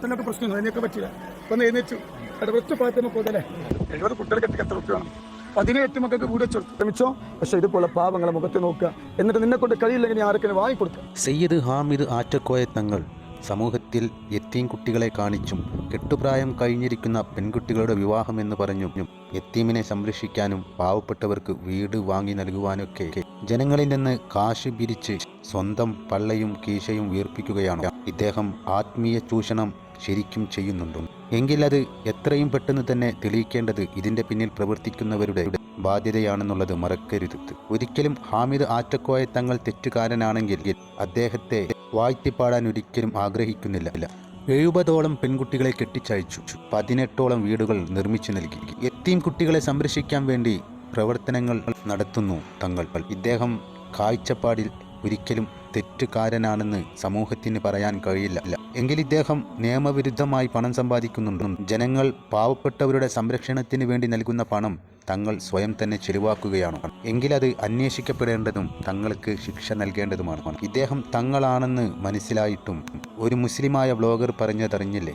പെട്ടെന്നൊക്കെ പ്രശ്നം അതിനൊക്കെ പറ്റില്ല. ഒന്ന് എഴുന്നേച്ചു അവിടെ ഒറ്റ പാത്രം പോകല്ലേ എഴുപത് കുട്ടികൾക്ക് എത്ര റുപ്യ വേണം പതിനേഴ് മക്കൾക്ക് കൂടെ ശ്രമിച്ചോ പക്ഷെ ഇതുപോലെ പാവങ്ങളെ മുഖത്ത് നോക്കുക. എന്നിട്ട് നിന്നെ കൊണ്ട് കഴിയില്ലെങ്കിൽ ആർക്കും വാങ്ങിക്കൊടുക്കുക സയ്യിദ് ഹാമിദ് ആറ്റക്കോയ തങ്ങൾ സമൂഹത്തിൽ എത്തീം കുട്ടികളെ കാണിച്ചും കെട്ടുപ്രായം കഴിഞ്ഞിരിക്കുന്ന പെൺകുട്ടികളുടെ വിവാഹം എന്ന് പറഞ്ഞും എത്തീമിനെ സംരക്ഷിക്കാനും പാവപ്പെട്ടവർക്ക് വീട് വാങ്ങി നൽകുവാനൊക്കെ ജനങ്ങളിൽ നിന്ന് കാശ് പിരിച്ച് സ്വന്തം പള്ളയും കീശയും വീർപ്പിക്കുകയാണ് ഇദ്ദേഹം ആത്മീയ ചൂഷണം ശരിക്കും ചെയ്യുന്നുണ്ടോ? എങ്കിൽ അത് എത്രയും പെട്ടെന്ന് തന്നെ തെളിയിക്കേണ്ടത് ഇതിന്റെ പിന്നിൽ പ്രവർത്തിക്കുന്നവരുടെ ബാധ്യതയാണെന്നുള്ളത് മറക്കരുത്. ഒരിക്കലും ഹാമിദ് ആറ്റക്കോയ തങ്ങൾ തെറ്റുകാരനാണെങ്കിൽ അദ്ദേഹത്തെ വാഴ്ത്തിപ്പാടാൻ ഒരിക്കലും ആഗ്രഹിക്കുന്നില്ല. എഴുപതോളം പെൺകുട്ടികളെ കെട്ടിച്ചയച്ചു. പതിനെട്ടോളം വീടുകൾ നിർമ്മിച്ചു നൽകി. എത്തീം കുട്ടികളെ സംരക്ഷിക്കാൻ വേണ്ടി പ്രവർത്തനങ്ങൾ നടത്തുന്നു തങ്ങൾ. ഇദ്ദേഹം കാഴ്ചപ്പാടിൽ ഒരിക്കലും തെറ്റുകാരനാണെന്ന് സമൂഹത്തിന് പറയാൻ കഴിയില്ല. എങ്കിൽ ഇദ്ദേഹം നിയമവിരുദ്ധമായി പണം സമ്പാദിക്കുന്നുണ്ടെന്നും ജനങ്ങൾ പാവപ്പെട്ടവരുടെ സംരക്ഷണത്തിന് വേണ്ടി നൽകുന്ന പണം തങ്ങൾ സ്വയം തന്നെ ചെലവാക്കുകയാണ്. എങ്കിൽ അത് അന്വേഷിക്കപ്പെടേണ്ടതും തങ്ങൾക്ക് ശിക്ഷ നൽകേണ്ടതുമാണ്. ഇദ്ദേഹം തങ്ങളാണെന്ന് മനസ്സിലായിട്ടും ഒരു മുസ്ലിമായ ബ്ലോഗർ പറഞ്ഞതറിഞ്ഞില്ലേ?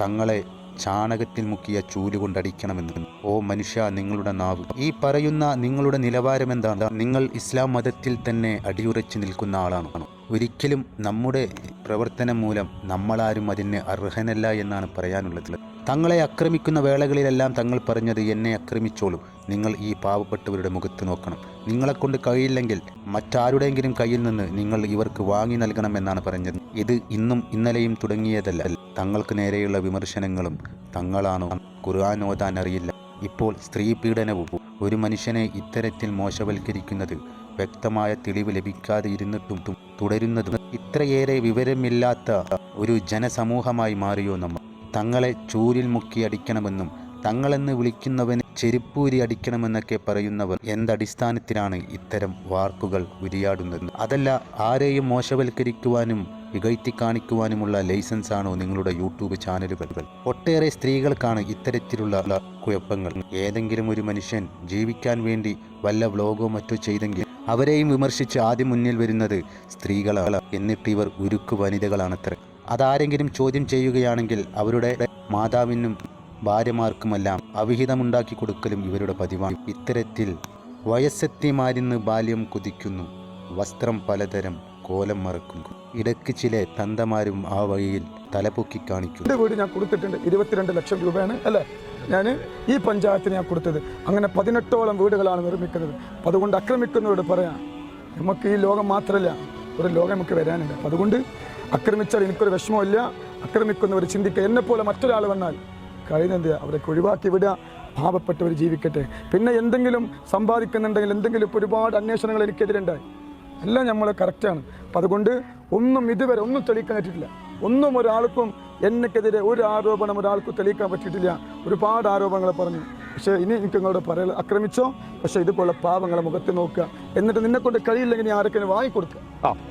തങ്ങളെ ചാണകത്തിൽ മുക്കിയ ചൂൽ കൊണ്ടടിക്കണമെന്ന്. ഓ മനുഷ്യ നിങ്ങളുടെ നാവ്. ഈ പറയുന്ന നിങ്ങളുടെ നിലവാരം എന്താണ്? നിങ്ങൾ ഇസ്ലാം മതത്തിൽ തന്നെ അടിയുറച്ചു നിൽക്കുന്ന ആളാണ്. ഒരിക്കലും നമ്മുടെ പ്രവർത്തനം മൂലം നമ്മളാരും അതിന് അർഹനല്ല എന്നാണ് പറയാനുള്ളത്. തങ്ങളെ ആക്രമിക്കുന്ന വേളകളിലെല്ലാം തങ്ങൾ പറഞ്ഞത് എന്നെ ആക്രമിച്ചോളൂ. നിങ്ങൾ ഈ പാവപ്പെട്ടവരുടെ മുഖത്ത് നോക്കണം. നിങ്ങളെക്കൊണ്ട് കഴിയില്ലെങ്കിൽ മറ്റാരുടെയെങ്കിലും കയ്യിൽ നിന്ന് നിങ്ങൾ ഇവർക്ക് വാങ്ങി നൽകണം എന്നാണ് പറഞ്ഞത്. ഇത് ഇന്നും ഇന്നലെയും തുടങ്ങിയതല്ല. തങ്ങൾക്ക് നേരെയുള്ള വിമർശനങ്ങളും തങ്ങളാണോ ഖുർആൻ ഓതാൻ അറിയില്ല. ഇപ്പോൾ സ്ത്രീ പീഡനവും ഒരു മനുഷ്യനെ ഇത്തരത്തിൽ മോശവൽക്കരിക്കുന്നത് വ്യക്തമായ തെളിവ് ലഭിക്കാതെ ഇരുന്നിട്ടും തുടരുന്നത് ഇത്രയേറെ വിവരമില്ലാത്ത ഒരു ജനസമൂഹമായി മാറിയോ നമ്മൾ? തങ്ങളെ ചൂരിൽ മുക്കി അടിക്കണമെന്നും തങ്ങളെന്ന് വിളിക്കുന്നവന് ചെരുപ്പൂരി അടിക്കണമെന്നൊക്കെ പറയുന്നവർ എന്തടിസ്ഥാനത്തിലാണ് ഇത്തരം വാർക്കുകൾ ഉരിയാടുന്നത്? അതല്ല ആരെയും മോശവൽക്കരിക്കുവാനും ഇകഴ്ത്തി കാണിക്കുവാനുമുള്ള ലൈസൻസ് ആണോ നിങ്ങളുടെ യൂട്യൂബ് ചാനലുകൾ? ഒട്ടേറെ സ്ത്രീകൾക്കാണ് ഇത്തരത്തിലുള്ള കുഴപ്പങ്ങൾ. ഏതെങ്കിലും ഒരു മനുഷ്യൻ ജീവിക്കാൻ വേണ്ടി വല്ല വ്ലോഗോ മറ്റോ ചെയ്തെങ്കിൽ അവരെയും വിമർശിച്ച് ആദ്യം മുന്നിൽ വരുന്നത് സ്ത്രീകളാണ് എന്നിട്ട് ഇവർ ഉരുക്കു വനിതകളാണത്ര. അതാരെങ്കിലും ചോദ്യം ചെയ്യുകയാണെങ്കിൽ അവരുടെ മാതാവിനും ഭാര്യമാർക്കുമെല്ലാം അവിഹിതമുണ്ടാക്കി കൊടുക്കലും ഇവരുടെ പതിവാണ്. ഇത്തരത്തിൽ വയസ്സെത്തി വയസ്സെത്തിമാരിന്ന് ബാല്യം കുതിക്കുന്നു. വസ്ത്രം പലതരം കോലം മറക്കും. ഇടയ്ക്ക് ചില തന്തമാരും ആ വഴിയിൽ തലപൊക്കി കാണിക്കും. എന്റെ വീട് ഞാൻ കൊടുത്തിട്ടുണ്ട്. ഇരുപത്തിരണ്ട് ലക്ഷം രൂപയാണ് അല്ലേ? ഞാൻ ഈ പഞ്ചായത്തിന് ഞാൻ കൊടുത്തത്. അങ്ങനെ പതിനെട്ടോളം വീടുകളാണ് നിർമ്മിക്കുന്നത്. അതുകൊണ്ട് ആക്രമിക്കുന്നവരോട് പറയാം നമുക്ക് ഈ ലോകം മാത്രമല്ല ഒരു ലോകം നമുക്ക് വരാനുണ്ട്. അപ്പം അതുകൊണ്ട് ആക്രമിച്ചാൽ എനിക്കൊരു വിഷമമില്ല ആക്രമിക്കുന്നവർ ചിന്തിക്കുക. എന്നെപ്പോലെ മറ്റൊരാൾ വന്നാൽ കഴിയുന്നത് അവരെ ഒഴിവാക്കി വിടുക. പാവപ്പെട്ടവർ ജീവിക്കട്ടെ. പിന്നെ എന്തെങ്കിലും സമ്പാദിക്കുന്നുണ്ടെങ്കിൽ എന്തെങ്കിലും ഒരുപാട് അന്വേഷണങ്ങൾ എനിക്കെതിരുണ്ടായി. എല്ലാം നമ്മൾ കറക്റ്റാണ് അപ്പം അതുകൊണ്ട് ഒന്നും ഇതുവരെ ഒന്നും തെളിയിക്കാൻ പറ്റിയിട്ടില്ല. ഒന്നും ഒരാൾക്കും എന്നെക്കെതിരെ ഒരു ആരോപണം ഒരാൾക്കും തെളിയിക്കാൻ പറ്റിയിട്ടില്ല. ഒരുപാട് ആരോപണങ്ങൾ പറഞ്ഞു. പക്ഷേ ഇനി എനിക്ക് നിങ്ങളോട് പറയാൻ ആക്രമിച്ചോ? പക്ഷേ ഇതുപോലെ പാവങ്ങളെ മുഖത്ത് നോക്കുക. എന്നിട്ട് നിന്നെ കൊണ്ട് കഴിയില്ലെങ്കിൽ ആർക്കെങ്കിലും വാങ്ങിക്കൊടുക്കുക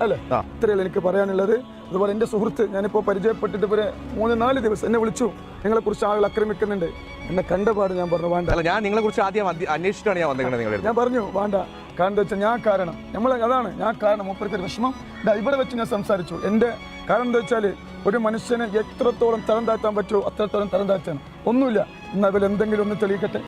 അല്ലേ? ഇത്രയല്ല എനിക്ക് പറയാനുള്ളത്. അതുപോലെ എന്റെ സുഹൃത്ത് ഞാനിപ്പോൾ പരിചയപ്പെട്ടിട്ട് ഇവരെ മൂന്ന് നാല് ദിവസം എന്നെ വിളിച്ചു. നിങ്ങളെക്കുറിച്ച് ആളുകൾ ആക്രമിക്കുന്നുണ്ട്. എന്നെ കണ്ടപാട് ഞാൻ പറഞ്ഞു വേണ്ട. അല്ല ഞാൻ നിങ്ങളെക്കുറിച്ച് ആദ്യം അന്വേഷിച്ചിട്ടാണ് ഞാൻ വന്നിരിക്കുന്നത് ഞാൻ പറഞ്ഞു വേണ്ട. കാരണം എന്താ വെച്ചാൽ ഞാൻ കാരണം. നമ്മൾ അതാണ് ഞാൻ കാരണം. മൂപ്പർക്ക് ഒരു വിഷമം ഇവിടെ വെച്ച് ഞാൻ സംസാരിച്ചു. എന്റെ കാരണം എന്താ വെച്ചാൽ ഒരു മനുഷ്യനെ എത്രത്തോളം തരം താഴ്ത്താൻ പറ്റുമോ അത്രത്തോളം തരം താഴ്ത്താണ്. ഒന്നുമില്ല. എന്നാൽ അതിൽ എന്തെങ്കിലും ഒന്ന് തെളിയിക്കട്ടെ?